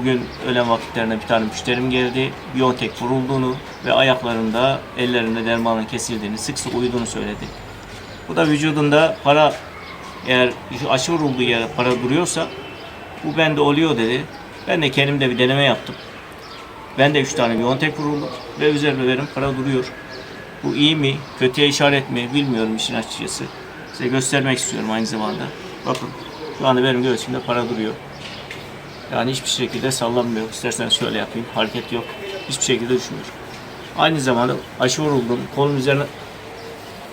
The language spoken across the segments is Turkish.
Bugün öğlen vakitlerinde bir tane müşterim geldi. Biotek vurulduğunu ve ayaklarında, ellerinde dermanın kesildiğini, sık sık uyuduğunu söyledi. Bu da vücudunda para, eğer aşı vurulduğu yere para duruyorsa bu bende oluyor dedi. Ben de kendimde bir deneme yaptım. Ben de 3 tane Biontech vuruldu ve üzerinde benim para duruyor. Bu iyi mi, kötüye işaret mi bilmiyorum işin açıkçası. Size göstermek istiyorum aynı zamanda. Bakın şu anda benim göğsümde para duruyor. Yani hiçbir şekilde sallanmıyor. İsterseniz şöyle yapayım. Hareket yok. Hiçbir şekilde düşmüyor. Aynı zamanda aşı vuruldum. Kolum üzerine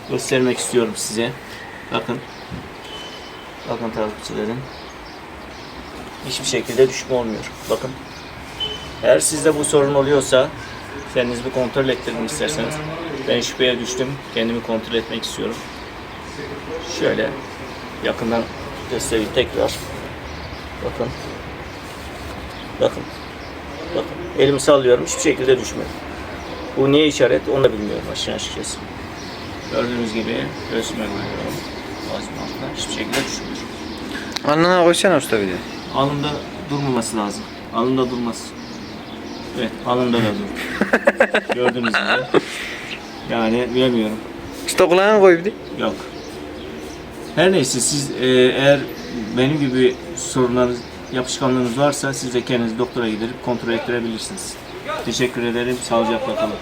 göstermek istiyorum size. Bakın. Bakın takipçilerim. Hiçbir şekilde düşme olmuyor. Bakın. Eğer sizde bu sorun oluyorsa kendinizi bir kontrol ettirin isterseniz. Ben şüpheye düştüm. Kendimi kontrol etmek istiyorum. Şöyle yakından göstereyim tekrar. Bakın. Bakın. Bakın. Elimi sallıyorum. Hiçbir şekilde düşmüyor. Bu niye işaret onu da bilmiyorum açıkçası. Gördüğünüz gibi göğsüme koyuyorum. Boğazım altına. Hiçbir şekilde düşmüyor. Alnına koysana usta bir de. Alnımda durmaması lazım. Alnımda durmaz. Evet, alnımda da dur. Gördüğünüz gibi. Yani bilemiyorum. Usta kulağına koy bir de. Yok. Her neyse siz e, eğer benim gibi sorunlarınız, yapışkanlığınız varsa siz de kendinizi doktora giderip kontrol ettirebilirsiniz. Teşekkür ederim. Sağlıcakla kalın.